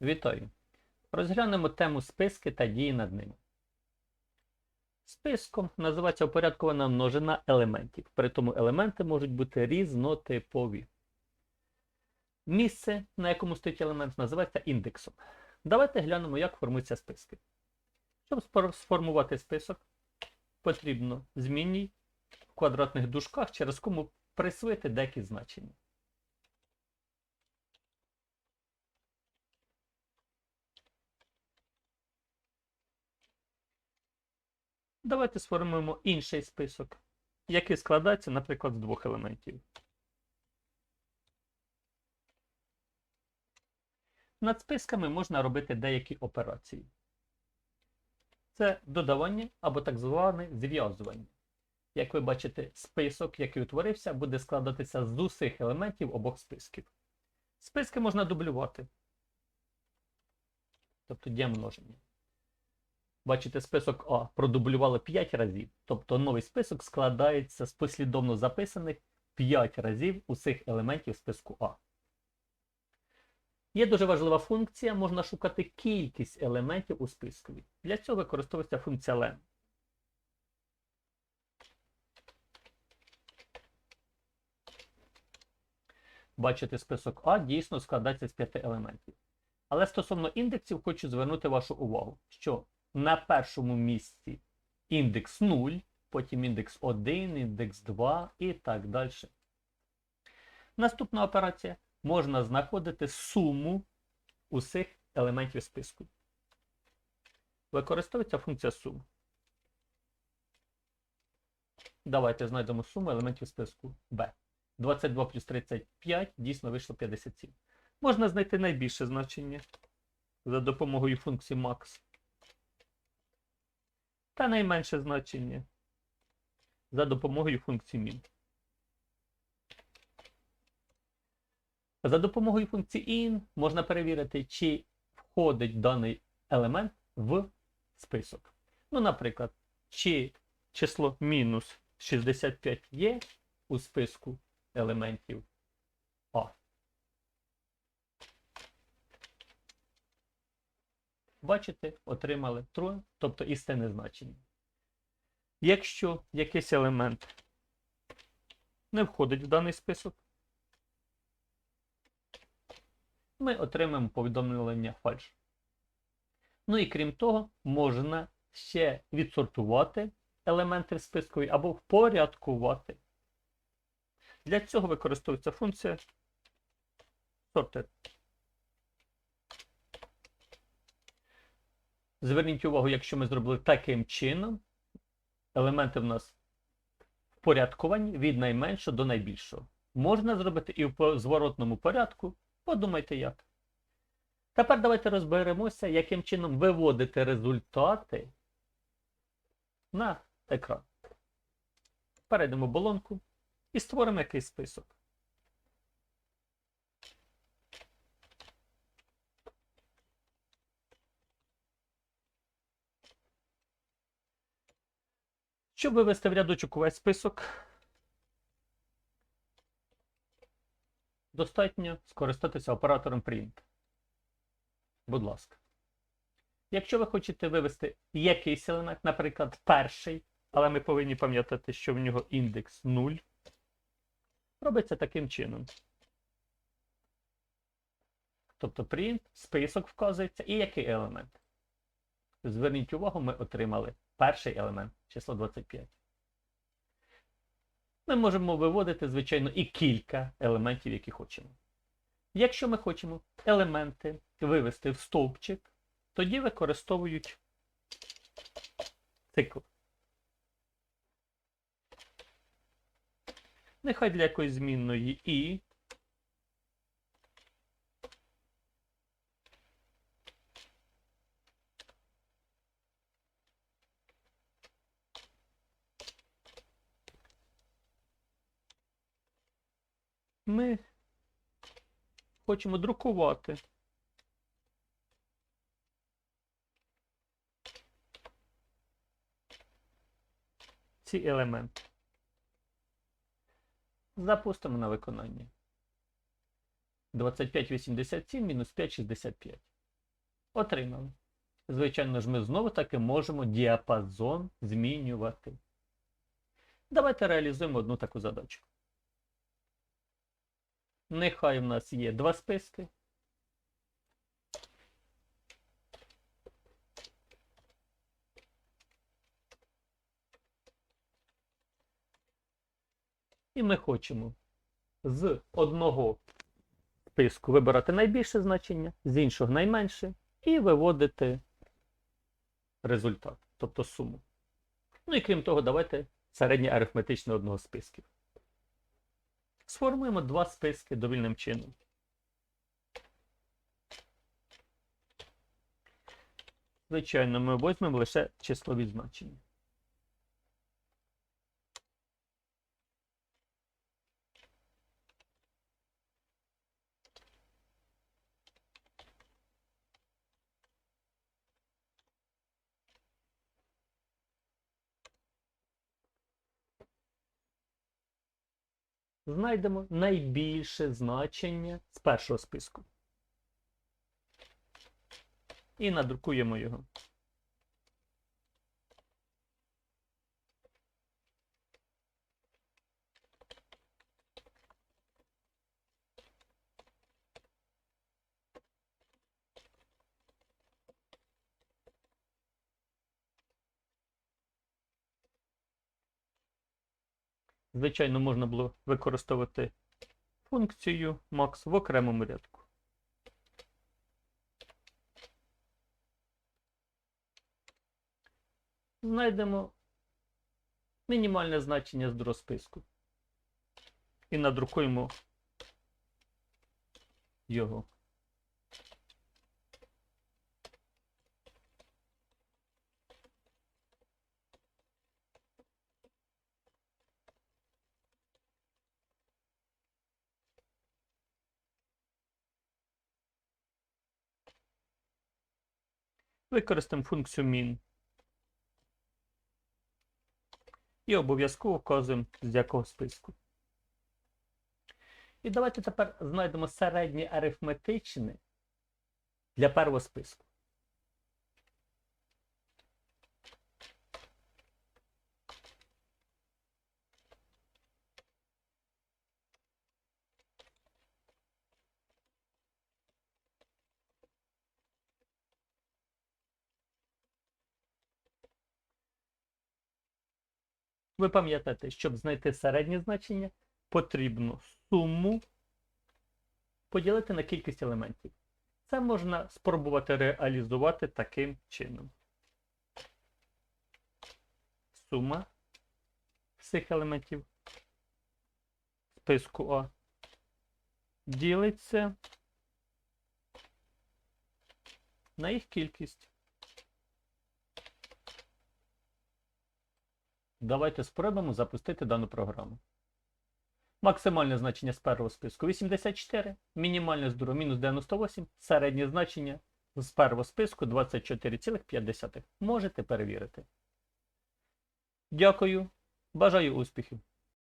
Вітаю! Розглянемо тему списки та дії над ними. Списком називається упорядкована множина елементів. При тому елементи можуть бути різнотипові. Місце, на якому стоїть елемент, називається індексом. Давайте глянемо, як формуються списки. Щоб сформувати список, потрібно змінній в квадратних дужках, через кому присвоїти деякі значення. Давайте сформуємо інший список, який складається, наприклад, з двох елементів. Над списками можна робити деякі операції. Це додавання або так зване зв'язування. Як ви бачите, список, який утворився, буде складатися з усіх елементів обох списків. Списки можна дублювати. Тобто дія множення. Бачите, список А продублювали 5 разів. Тобто новий список складається з послідовно записаних 5 разів усіх елементів списку А. Є дуже важлива функція, можна шукати кількість елементів у спискові. Для цього використовується функція len. Бачите, список А дійсно складається з 5 елементів. Але стосовно індексів хочу звернути вашу увагу, що на першому місці індекс 0, потім індекс 1, індекс 2 і так далі. Наступна операція можна знаходити суму усіх елементів списку. Використовується функція сум. Давайте знайдемо суму елементів списку B. 22 плюс 35 дійсно вийшло 57. Можна знайти найбільше значення за допомогою функції max. Та найменше значення за допомогою функції min. За допомогою функції in можна перевірити, чи входить даний елемент в список. Ну, наприклад, чи число мінус 65 є у списку елементів А. Бачите, отримали true, тобто істинне значення. Якщо якийсь елемент не входить в даний список, ми отримаємо повідомлення фальш. Ну і крім того, можна ще відсортувати елементи в списку або впорядкувати. Для цього використовується функція sorted. Зверніть увагу, якщо ми зробили таким чином, елементи в нас впорядковані від найменшого до найбільшого. Можна зробити і в зворотному порядку. Подумайте як. Тепер давайте розберемося, яким чином виводити результати на екран. Перейдемо в болонку і створимо якийсь список. Щоб вивести в рядочок увесь список, достатньо скористатися оператором print. Будь ласка. Якщо ви хочете вивести якийсь елемент, наприклад, перший, але ми повинні пам'ятати, що в нього індекс 0, робиться таким чином. Тобто print, список вказується і який елемент. Зверніть увагу, ми отримали перший елемент, число 25. Ми можемо виводити, звичайно, і кілька елементів, які хочемо. Якщо ми хочемо елементи вивести в стовпчик, тоді використовують цикл. Нехай для якоїсь змінної і ми хочемо друкувати. Ці елементи. Запустимо на виконання. 25,87 мінус 5,65. Отримали. Звичайно ж, ми знову таки можемо діапазон змінювати. Давайте реалізуємо одну таку задачу. Нехай в нас є два списки. І ми хочемо з одного списку вибирати найбільше значення, з іншого найменше, і виводити результат, тобто суму. Ну і крім того, давайте середнє арифметичне одного списків. Сформуємо два списки довільним чином. Звичайно, ми візьмемо лише числові значення. Знайдемо найбільше значення з першого списку. І надрукуємо його. Звичайно, можна було використовувати функцію max в окремому рядку. Знайдемо мінімальне значення з другого списку. І надрукуємо його. Використаємо функцію min. І обов'язково вказуємо з якого списку. І давайте тепер знайдемо середні арифметичні для первого списку. Ви пам'ятаєте, щоб знайти середнє значення, потрібно суму поділити на кількість елементів. Це можна спробувати реалізувати таким чином. Сума всіх елементів списку А ділиться на їх кількість. Давайте спробуємо запустити дану програму. Максимальне значення з першого списку 84, мінімальне з другого мінус 98, середнє значення з першого списку 24,5. Можете перевірити. Дякую. Бажаю успіхів!